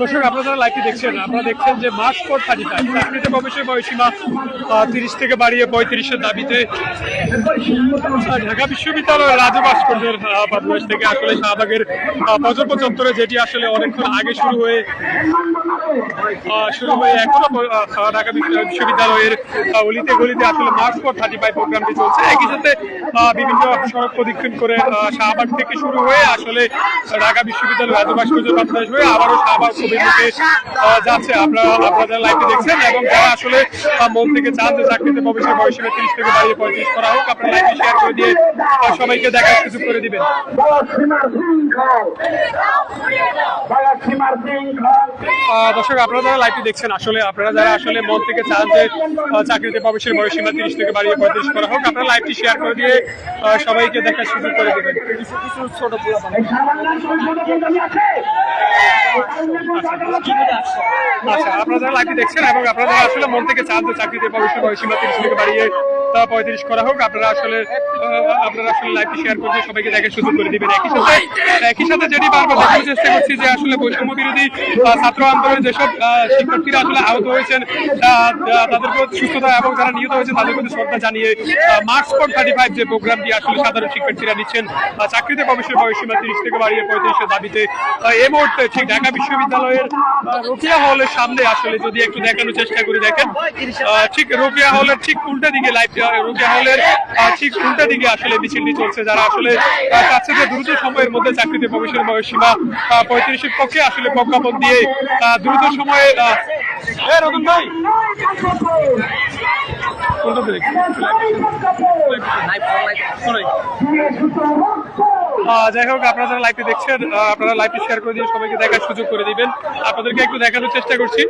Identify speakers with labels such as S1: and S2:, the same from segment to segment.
S1: দর্শক, আপনারা লাইকে দেখছেন, আপনারা দেখছেন যে মাস পর থাকি তাই প্রবেশের বয়সীমা তিরিশ থেকে বাড়িয়ে পঁয়ত্রিশের দাবিতে ঢাকা বিশ্ববিদ্যালয়ের রাজু ভাস্কর্যের বয়স থেকে আসলে শাহবাগের প্রকল্প চত্বরে যেটি আসলে অনেকক্ষণ আগে শুরু হয়ে শুরু হয়ে এখনও ঢাকা বিশ্ববিদ্যালয়ের অলিতে গলিতে আসলে মার্চ ফর থার্টি ফাইভ প্রোগ্রামটি চলছে। একই সাথে বিভিন্ন সড়ক প্রদক্ষিণ করে শাহবাগ থেকে শুরু হয়ে আসলে ঢাকা বিশ্ববিদ্যালয় রাজু ভাস্কর্য হয়ে আবারও শাহবাগ আহ, যাচ্ছে। আপনারা আপনারা লাইভে দেখছেন এবং যারা আসলে মন থেকে চান যে চাকরিতে প্রবেশের বয়সীমা তিরিশ থেকে বাড়িয়ে পঁয়ত্রিশ করা আপনারা লাইভে শেয়ার করে দিয়ে সবাইকে দেখার সুযোগ করে দিবেন। দর্শক, আপনারা যারা লাইভটি দেখছেন, আসলে আপনারা যারা আসলে মন থেকে চান যে চাকরিতে প্রবেশের বয়সীমা তিরিশ থেকে বাড়িয়ে পঁয়ত্রিশ করা হোক, আপনারা লাইভটি শেয়ার করে দিয়ে সবাইকে দেখার সুযোগ করে দেবেন। আচ্ছা আপনারা যারা লাইভটি দেখছেন এবং আপনারা যারা আসলে মন থেকে চান যে, চাকরিতে প্রবেশের বয়সীমা তিরিশ থেকে বাড়িয়ে আহ, পঁয়ত্রিশ করা হোক আপনারা আসলে আপনারা আসলে লাইভটি শেয়ার করে সবাইকে দেখার সুযোগ করে দিবেন একই সাথে। একই সাথে যেটি বারবার দেখার চেষ্টা করছি যে আসলে বৈষম্য বিরোধী ছাত্র আন্দোলনে যেসব শিক্ষার্থীরা আসলে আহত হয়েছেন তাদের প্রতি সুস্থতা এবং যারা নিহত হয়েছে তাদের প্রতি শ্রদ্ধা জানিয়ে মার্চ ফোর থার্টি ফাইভ যে প্রোগ্রামটি আসলে সাধারণ শিক্ষার্থীরা নিচ্ছেন চাকরিতে প্রবেশের বয়সীমা তিরিশ থেকে বাড়িয়ে পঁয়ত্রিশের দাবিতে এই মুহূর্তে ঠিক ঢাকা বিশ্ববিদ্যালয়ের রোকেয়া হলের সামনে আসলে যদি একটু দেখানোর চেষ্টা করে দেখেন ঠিক রোকেয়া হলের ঠিক উল্টা দিকে লাইভ রোকেয়া উল্টা দিকে আসলে মিছিলটি চলছে, যারা আসলে চাচ্ছে যে দ্রুত সময়ের মধ্যে চাকরিতে প্রবেশের বয়সীমা পঁয়ত্রিশের পক্ষে আসলে প্রজ্ঞাপন দিয়ে দ্রুত সময়ে ভাই! যাই হোক, আপনারা যারা লাইভটি দেখছেন আপনারা লাইভটি শেয়ার করে দিয়ে সবাইকে দেখার সুযোগ করে দিবেন। আপনাদেরকে একটু দেখানোর চেষ্টা করছি।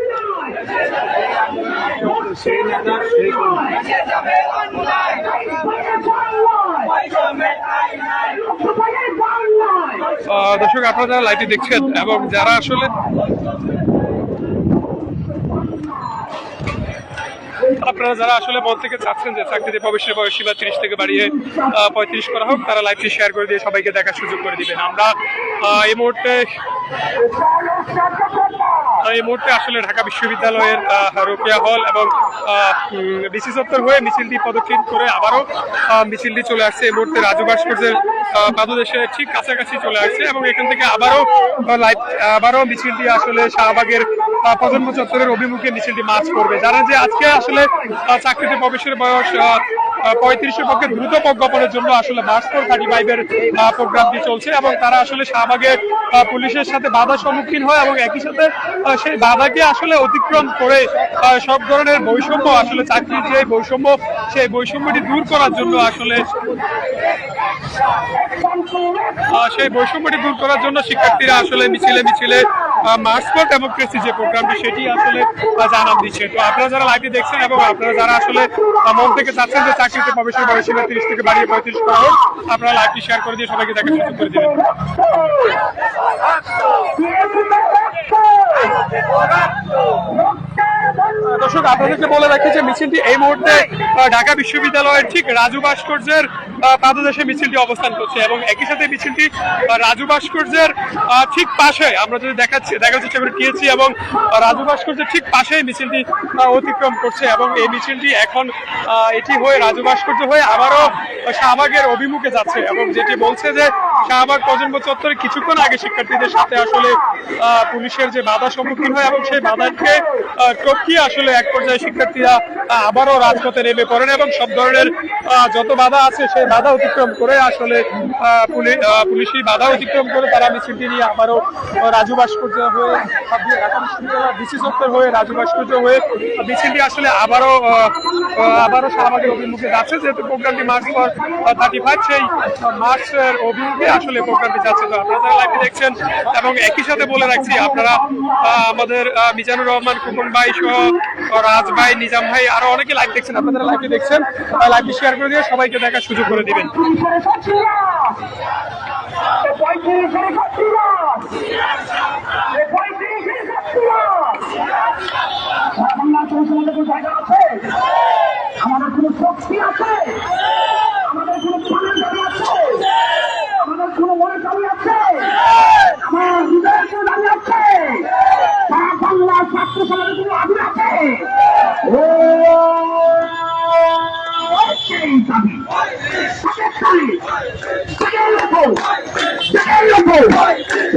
S1: দর্শক, আপনারা যারা লাইভটি দেখছেন এবং যারা আসলে আপনারা যারা আসলে মন থেকে চাচ্ছেন যে চাকরিতে প্রবেশের বয়স সীমা তিরিশ থেকে বাড়িয়ে পঁয়ত্রিশ করা হোক, তারা লাইভটি শেয়ার করে দিয়ে সবাইকে দেখার সুযোগ করে দিবেন। আমরা এই মুহূর্তে এই মুহূর্তে আসলে ঢাকা বিশ্ববিদ্যালয়ের রোকেয়া হল এবং বিসি চত্বর হয়ে মিছিলটি পদক্ষেপ করে আবারও মিছিলটি চলে আসছে। এই মুহূর্তে রাজু ভাস্কর্যের পাদদেশে ঠিক কাছাকাছি চলে আসছে এবং এখান থেকে আবারও লাইভ আবারও মিছিলটি আসলে শাহবাগের প্রজন্ম চত্বরের অভিমুখে মিছিলটি মার্চ করবে। যারা যে আজকে আসলে চাকরিতে প্রবেশের বয়স পঁয়ত্রিশের পক্ষে দ্রুত প্রজ্ঞাপনের জন্য আসলে মার্চ ফোর থার্টি ফাইভের প্রোগ্রামটি চলছে এবং তারা আসলে শাহবাগে পুলিশের সাথে বাধা সম্মুখীন হয় এবং একই সাথে সেই বাধাকে আসলে অতিক্রম করে সব ধরনের বৈষম্য, আসলে চাকরির যে বৈষম্য সেই বৈষম্যটি দূর করার জন্য আসলে সেই বৈষম্যটি দূর করার জন্য শিক্ষার্থীরা আসলে মিছিলে মিছিলে ফর ডেমোক্রেসি যে প্রোগ্রামটি, সেটি আসলে জানান দিচ্ছে। তো আপনারা যারা লাইভে দেখছেন এবং আপনারা যারা আসলে মন থেকে চাচ্ছেন যে চাকরিতে প্রবেশের বয়সীমা তিরিশ থেকে বাড়িয়ে পঁয়ত্রিশ করা হোক, আপনারা লাইভটি শেয়ার করে দিয়ে সবাইকে দেখার সুযোগ করে দিবেন। দর্শক আপনাদেরকে বলে রাখি যে মিছিলটি এই মুহূর্তে ঢাকা বিশ্ববিদ্যালয়ের ঠিক রাজু ভাস্কর্যের পাদদেশে মিছিলটি অবস্থান করছে এবং একই সাথে মিছিলটি রাজু ভাস্কর্যের ঠিক পাশে আমরা যদি দেখাচ্ছি দেখার চেষ্টা করে গিয়েছি এবং রাজু ভাস্কর্যের ঠিক পাশেই মিছিলটি অতিক্রম করছে এবং এই মিছিলটি এখন এটি হয়ে রাজু ভাস্কর্য হয়ে আবারও শাহবাগের অভিমুখে যাচ্ছে এবং যেটি বলছে যে শাহবাগ প্রজন্ম চত্বরে কিছুক্ষণ আগে শিক্ষার্থীদের সাথে আসলে পুলিশের যে বাধা সম্মুখীন হয় এবং সেই বাধাকে টপকিয়ে আসলে এক পর্যায়ে শিক্ষার্থীরা আবারও রাজপথে নেমে পড়েন এবং সব ধরনের যত বাধা আছে সেই বাধা অতিক্রম করে আসলে আহ, পুলি- পুলিশি বাধা অতিক্রম করে তারা মিছিলটি নিয়ে আবারও রাজু ভাস্কর্য হয়ে ডিসি চত্বর হয়ে রাজু ভাস্কর্য হয়ে মিছিলটি আসলে আবারও আবারও শাহবাগের অভিমুখে যাচ্ছে। যেহেতু প্রোগ্রামটি মার্চ ফর থার্টি ফাইভ সেই মার্চের অভিমুখে আসলে প্রোগ্রামটি যাচ্ছে তো আপনারা লাইভে দেখছেন, এবং একই সাথে বলে রাখছি, আপনারা আমাদের মিজানুর রহমান কুকুন ভাই সহ রাজ ভাই, নিজাম ভাই, আরও অনেকে লাইভ দেখছেন। আপনারা লাইভে দেখছেন লাইভটি শেয়ার করে দিয়ে সবাইকে দেখার সুযোগ করে দিবেন।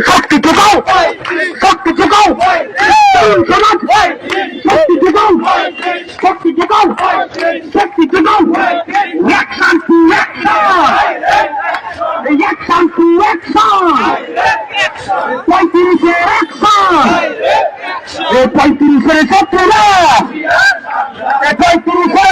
S2: শক্তি ঢুকাও শক্তি ঢুকাও সমাজ শক্তি ঢুকাও শক্তি ঢুকাও শক্তি ঢুকাও এক শান্তি এক এক শান্তি এক পঁয়ত্রিশে এক পঁয়ত্রিশের শত্রুরা পঁয়ত্রিশের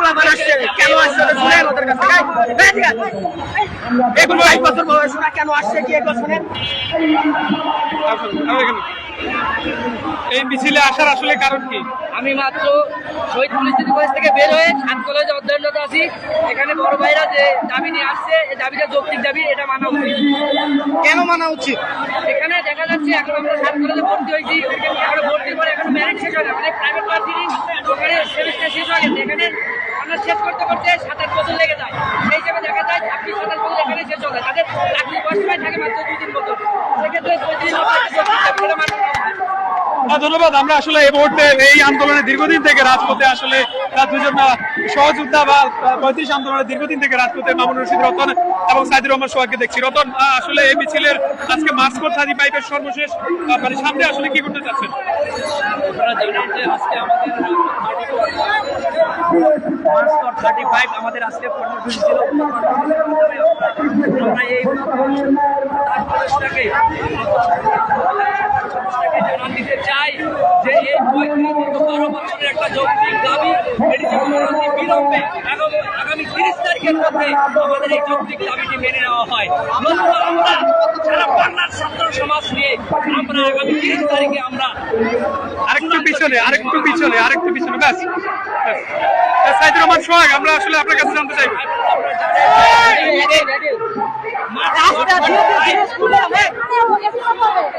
S3: পোলাপান আসছে। কেন আসছে? ওটা শুনেন। ওদের কাছে আছে। একুশ বছর বয়স ওরা কেন আসছে কি
S1: আমার এখানে। এই মিছিলে আসার আসলে কারণ কি?
S3: আমি মাত্র শহীদ পুলিশ কলেজ থেকে বের হয়ে সাত কলেজে অধ্যয়নরত আছি এখানে বড় ভাইরা যে দাবি নিয়ে আসছে এই দাবিটা যৌক্তিক দাবি এটা মানা উচিত। কেন মানা উচিত? এখানে দেখা যাচ্ছে এখন আমরা সাত কলেজে ভর্তি হয়েছি। এখানে ভর্তির পরে এখন ম্যারিট শেষ হয় না আমাদের প্রাইভেট ভার্সিটি ওখানে সেমিস্টার শেষ হয়ে গেছে। এখানে অনার্স শেষ করতে করতে সাত আট বছর লেগে যায়? সেই হিসেবে দেখা যায় ছাব্বিশ সাতাশ বছর এখানে শেষ যায় তাদের চাকরি বয়স সময় থাকে মাত্র দুই তিন বছর
S1: ধন্যবাদ। আমরা আসলে এই মুহূর্তে এই আন্দোলনে দীর্ঘদিন থেকে রাজপথে আসলে দুজন সহযোদ্ধা বা পঁয়ত্রিশ আন্দোলনে দীর্ঘদিন থেকে রাজপথে মামুন রশিদ, রতন এবং সাইদুর রহমান সোহাগকে দেখছি। রতন আসলে এই মিছিলের আজকে কোড থার্টি ফাইভের সর্বশেষ মানে সামনে আসলে কি করতে চাচ্ছেন
S3: আপনারা জানেন যে আজকে আমাদের থার্টি ফাইভ আমাদের আজকে কর্মসূচি ছিল। আমরা এই তাৎপর্যটাকে জানান দিতে চাই। যে এই বারো বছরের একটা যৌক্তিক দাবি এটি বিলম্বে আগামী আগামী তিরিশ তারিখের মধ্যে আমাদের এই যৌক্তিক দাবিটি মেনে নেওয়া হয়। নতুবা আমরা সারা বাংলার ছাত্র সমাজ নিয়ে আমরা আগামী তিরিশ তারিখে আমরা
S1: আরেকটু পিছনে আরেকটু পিছনে আরেকটু পিছনে ব্যাস। সাইদুর রহমান সোহাগ আমরা আসলে আপনার কাছে জানতে চাইব।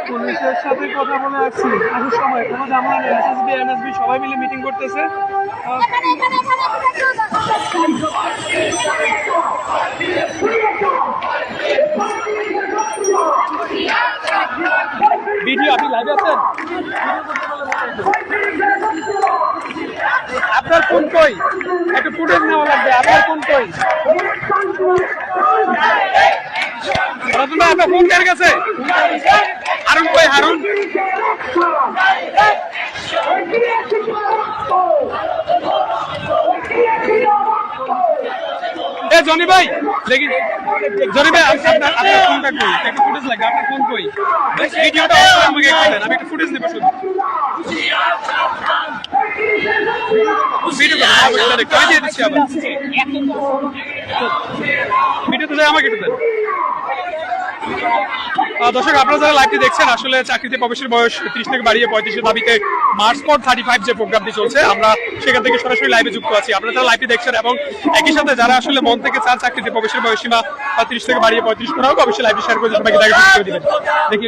S1: পুলিশের সাথে কথা বলে আসছি। আসার সময় কোনো ঝামেলা নেই। এসএসবি এনএসবি সবাই মিলে মিটিং করতেছে। ভিডিও আপনি লাইভে আছেন? আপনার কোন কই? একটু ফুটেজ নেওয়া লাগবে। আপনার কোন কই? রতন ভাই আপনার ফোন কার কাছে হারুন কই হারুন? এ জনি ভাই দেখি। জনি ভাই আপনার লাগে আপনার ফোন কই? ভিডিওটা আমাকে আমি ফুটেজ নেব শুধু। ভিডিও দিয়ে আমাকে আহ, দর্শক, আপনারা যারা লাইভটি দেখছেন, আসলে চাকরিতে প্রবেশের বয়স ত্রিশ থেকে বাড়িয়ে পঁয়ত্রিশের দাবিতে মার্চ পর থার্টি ফাইভ যে প্রোগ্রামটি চলছে, আমরা সেখান থেকে সরাসরি লাইভে যুক্ত আছি। আপনারা যারা লাইভটি দেখছেন এবং একই সাথে যারা আসলে মন থেকে চান চাকরিতে প্রবেশের বয়স সীমা ত্রিশ থেকে বাড়িয়ে পঁয়ত্রিশ করা হোক অবশ্যই লাইভটি শেয়ার করে দেখি।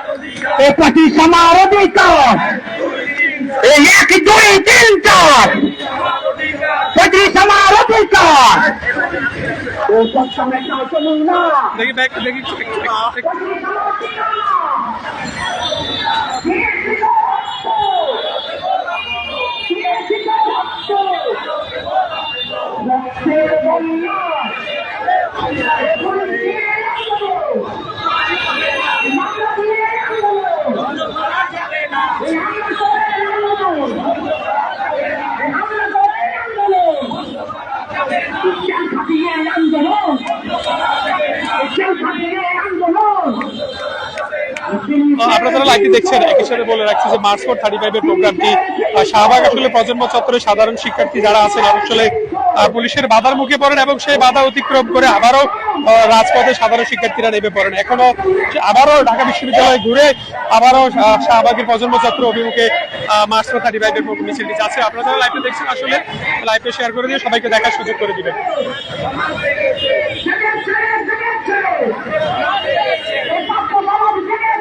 S2: এ পাটি আমার অধিকার এই এক দুই তিন চার। পাটি আমার অধিকার
S1: দেখি ব্যাগ দেখি Yeah. আপনারা লাইভটি দেখছেন, একই সাথে বলে রাখছি যে মার্চ ফোর থার্টি ফাইভ এর প্রোগ্রামটি শাহবাগ আসলে প্রজন্ম চত্বরে সাধারণ শিক্ষার্থী যারা আছেন আসলে পুলিশের বাধার মুখে পড়েন এবং সেই বাধা অতিক্রম করে আবারও রাজপথে সাধারণ শিক্ষার্থীরা নেমে পড়েন। এখনও আবারও ঢাকা বিশ্ববিদ্যালয়ে ঘুরে আবারও শাহবাগের প্রজন্ম চত্বর অভিমুখে মার্চ ফোর থার্টি ফাইভ এর মিছিলটি যাচ্ছে। আপনারা যারা লাইভে দেখছেন, আসলে লাইভে শেয়ার করে দিয়ে সবাইকে দেখার সুযোগ করে দিবেন।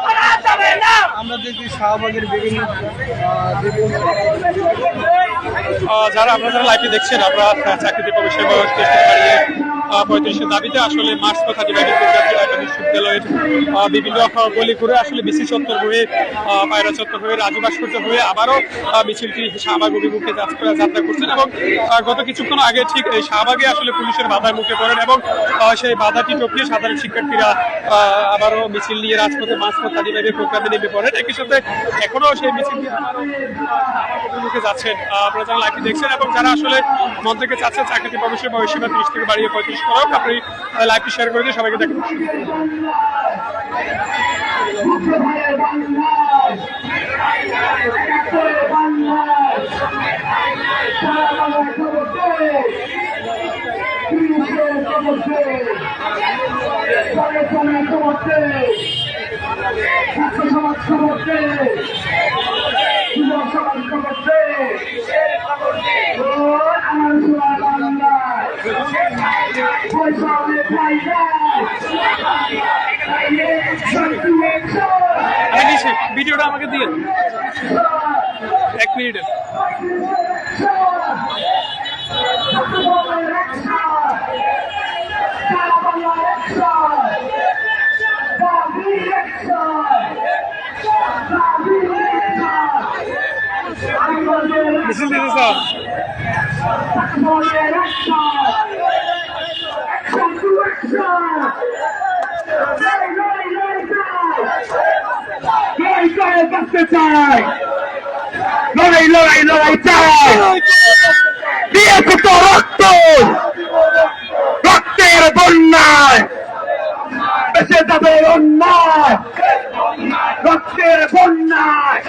S2: না
S4: আমরা দেখি শাহবাগের বিভিন্ন বিভিন্ন
S1: যারা আপনারা যারা লাইভে দেখছেন আমরা চাকরি চাকরিতে প্রবেশের বয়স চেষ্টা পঁয়ত্রিশের দাবিতে আসলে মার্চ ঢাকা বিশ্ববিদ্যালয়ের বিভিন্ন গলি ঘুরে আসলে বিসি চত্বর হয়ে পায়রা চত্বর হয়ে, রাজু ভাস্কর্য হয়ে আবারও মিছিলটি শাহবাগ অভিমুখে যাত্রা করছেন এবং গত কিছুক্ষণ আগে ঠিক এই শাহবাগে আসলে পুলিশের বাধার মুখে পড়েন এবং সেই বাধাটি টপিয়ে সাধারণ শিক্ষার্থীরা আবারও মিছিল নিয়ে রাজপথে মাঝপথ ডিভাইডেড প্রোগ্রামে নেমে পড়েন। একই সাথে এখনও সেই মিছিলটি অভিমুখে যাচ্ছেন। আপনারা যারা লাইভটি দেখছেন এবং যারা আসলে মন থেকে চাচ্ছেন চাকরিতে প্রবেশের বয়সীমা ত্রিশ থেকে বাড়িয়ে পঁয়ত্রিশ করুক আপনি লাইভটি শেয়ার করে দিয়ে সবাইকে দেখেন।
S2: ছাত্র সমাজ খবরতে যুব সমাজ খবরতে ও আমার সোনার বাংলায় বৈশাখের ফাইদা শান্তি একশো
S1: আমি দিচ্ছি ভিডিওটা আমাকে দিয়ে। এক মিনিটের মিছিল দিতে স্যার
S2: চাই লড়াই লড়াই লড়াই চায় দিয়েছে তো রক্ত রক্তের বন্যায় বেঁচে যাবে অন্যায় রক্তের বন্যায়